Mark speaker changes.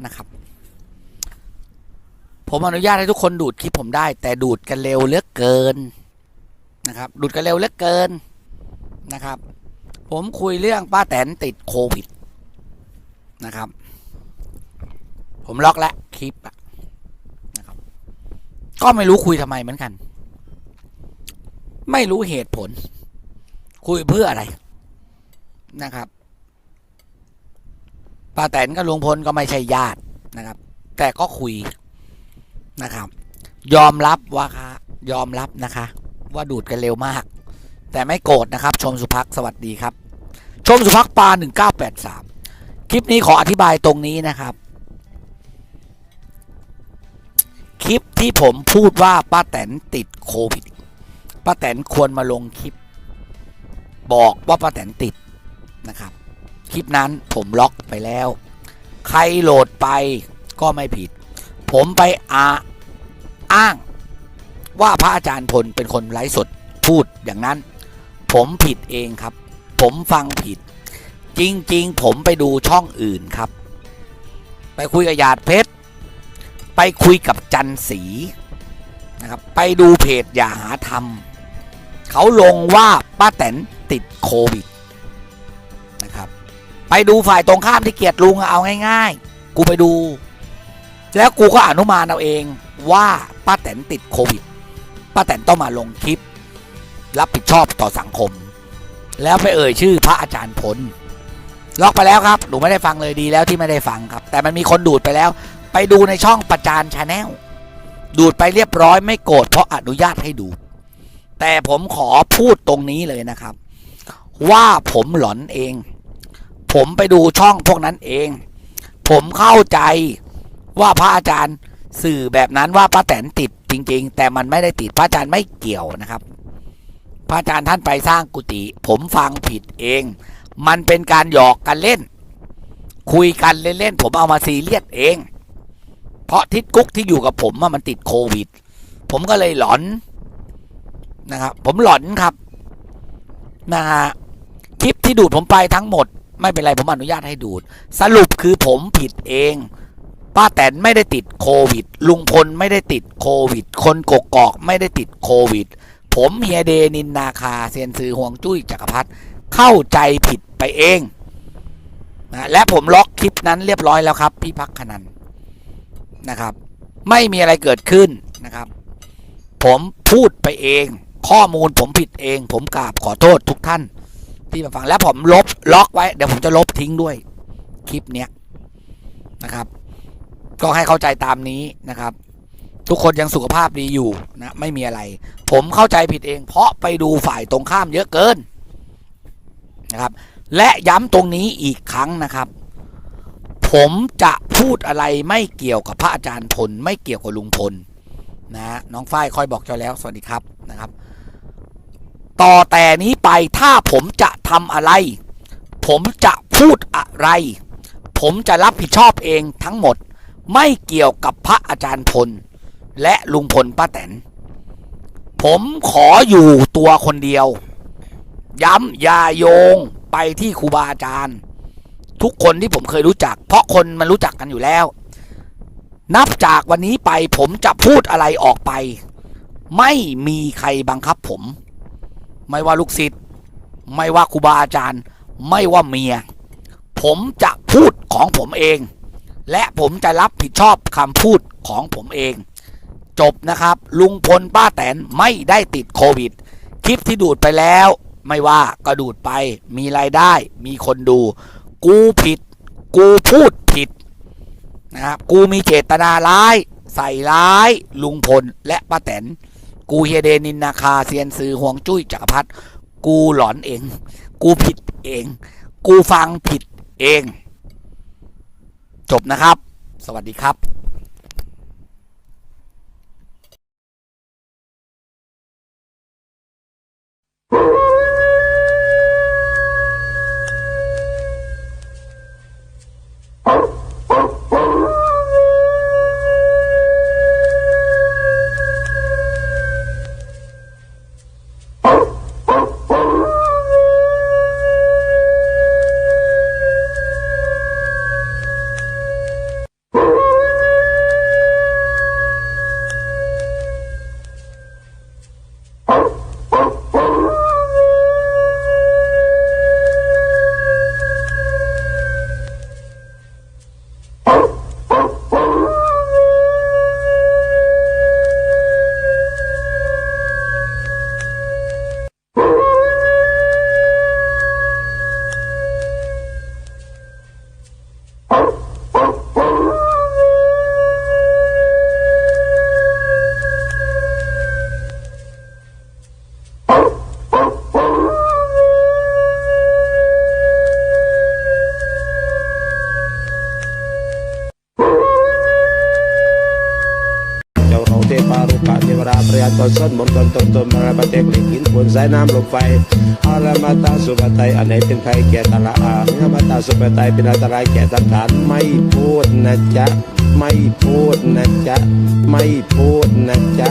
Speaker 1: นะครับ ผมอนุญาตให้ทุกคนดูดคลิปผมได้ แต่ดูดกันเร็วเลือเกินนะครับ ดูดกันเร็วเลือเกินนะครับ ผมคุยเรื่องป้าแตนติดโควิดนะครับ ผมล็อกแล้วคลิปนะครับ ก็ไม่รู้คุยทำไมเหมือนกัน ไม่รู้เหตุผล คุยเพื่ออะไรนะครับ ป้าแตนกับลุงพลก็ไม่ใช่ญาตินะครับ แต่ก็คุยนะครับ ยอมรับว่าค่ะยอมรับนะคะ ว่าดูดกันเร็วมาก แต่ไม่โกรธนะครับ ชมสุพักสวัสดีครับ ชมสุพักปาหนึ่งเก้าแปดสามคลิปนี้ขออธิบายตรงนี้นะครับ คลิปที่ผมพูดว่าป้าแตนติดโควิดป้าแตนควรมาลงคลิป บอกว่าป้าแตนติดนะครับ คลิปนั้นผมล็อกไปแล้ว ใครโหลดไปก็ไม่ผิด ผมไปอาอ้าง ว่าพระอาจารย์พลเป็นคนไร้สดพูดอย่างนั้น ผมผิดเองครับ ผมฟังผิด จริง ๆ ผมไปดูช่องอื่นครับ ไปคุยกับหยาดเพชรไปคุยกับจันสีนะครับไปดูเพจอย่าหาทำเขาลงว่าป้าแตนติดโควิด ไปดูฝ่ายตรงข้ามที่เกลียดลุงเอาง่าย ๆ กูไปดู แล้วกูก็อนุมานเอาเองว่าป้าแตนติดโควิดป้าแตนต้องมาลงคลิป รับผิดชอบต่อสังคม แล้วไปเอ่ยชื่อพระอาจารย์พลล็อกไปแล้วครับ หนูไม่ได้ฟังเลยดีแล้วที่ไม่ได้ฟังครับ แต่มันมีคนดูดไปแล้ว ไปดูในช่องประจานชาแนลดูดไปเรียบร้อยไม่โกรธเพราะอนุญาตให้ดู แต่ผมขอพูดตรงนี้เลยนะครับ ว่าผมหลอนเอง ผมไปดูช่องพวกนั้นเอง ผมเข้าใจว่าพระอาจารย์สื่อแบบนั้นว่าป้าแตนติดจริง ๆ แต่มันไม่ได้ติดพระอาจารย์ไม่เกี่ยวนะครับ พระอาจารย์ท่านไปสร้างกุฏิผมฟังผิดเอง มันเป็นการหยอกกันเล่น คุยกันเล่นๆผมเอามาซีเรียสเอง เพราะทิศกุ๊กที่อยู่กับผมมันติดโควิด ผมก็เลยหลอนนะครับ ผมหลอนครับนะฮะคลิปที่ดูดผมไปทั้งหมด ไม่เป็นไรผมอนุญาตให้ดูด สรุปคือผมผิดเอง ป้าแตนไม่ได้ติดโควิด ลุงพลไม่ได้ติดโควิด คนกกอกไม่ได้ติดโควิด ผมเฮียเดนินนาคาเซียนซือห่วงจุ้ยจักรพัฒเข้าใจผิดไปเองนะและผมล็อกคลิปนั้นเรียบร้อยแล้วครับ พี่พักขนันนะครับ ไม่มีอะไรเกิดขึ้นนะครับ ผมพูดไปเอง ข้อมูลผมผิดเอง ผมกราบขอโทษทุกท่าน ที่มาฟังแล้วผมลบล็อกไว้เดี๋ยวผมจะลบทิ้งด้วยคลิปเนี้ยนะครับ ก็ให้เข้าใจตามนี้นะครับ ทุกคนยังสุขภาพดีอยู่นะไม่มีอะไร ผมเข้าใจผิดเอง เพราะไปดูฝ่ายตรงข้ามเยอะเกินนะครับ และย้ำตรงนี้อีกครั้งนะครับ ผมจะพูดอะไรไม่เกี่ยวกับพระอาจารย์พลไม่เกี่ยวกับลุงพลนะน้องฝ้ายคอยบอกเจ้าแล้วสวัสดีครับนะครับ ต่อแต่นี้ไปถ้าผมจะทำอะไร ผมจะพูดอะไร ผมจะรับผิดชอบเองทั้งหมด ไม่เกี่ยวกับพระอาจารย์พล และลุงพลป้าแตน ผมขออยู่ตัวคนเดียว ย้ำอย่าโยงไปที่ครูบาอาจารย์ ทุกคนที่ผมเคยรู้จัก เพราะคนมันรู้จักกันอยู่แล้ว นับจากวันนี้ไปผมจะพูดอะไรออกไป ไม่มีใครบังคับผม ไม่ว่าลูกศิษย์ไม่ว่าครูบาอาจารย์ ไม่ว่าเมีย ผมจะพูดของผมเอง และผมจะรับผิดชอบคำพูดของผมเอง จบนะครับ ลุงพลป้าแตนไม่ได้ติดโควิด คลิปที่ดูดไปแล้ว ไม่ว่าก็ดูดไป มีรายได้ มีคนดู กูผิด กูพูดผิดนะครับกูมีเจตนาร้าย ใส่ร้ายลุงพลและป้าแตน กูเฮเดนินนาคาเซียนซือห่วงจุ้ยจักรพัฒกูหลอนเอง กูผิดเอง กูฟังผิดเอง จบนะครับ สวัสดีครับ
Speaker 2: เป้าเขาเทพารุกะเทวราประยาตนสนมนต์ตนตนตนมาราบเตกลิขินบนสายน้ำลมไฟอารามาตาสุปไตยอันไหนเป็นภัยแก่ตละอาอามาตาสุปไตยเป็นอันตรายแก่สังขารไม่พูดนะจ๊ะไม่พูดนะจ๊ะไม่พูดนะจ๊ะ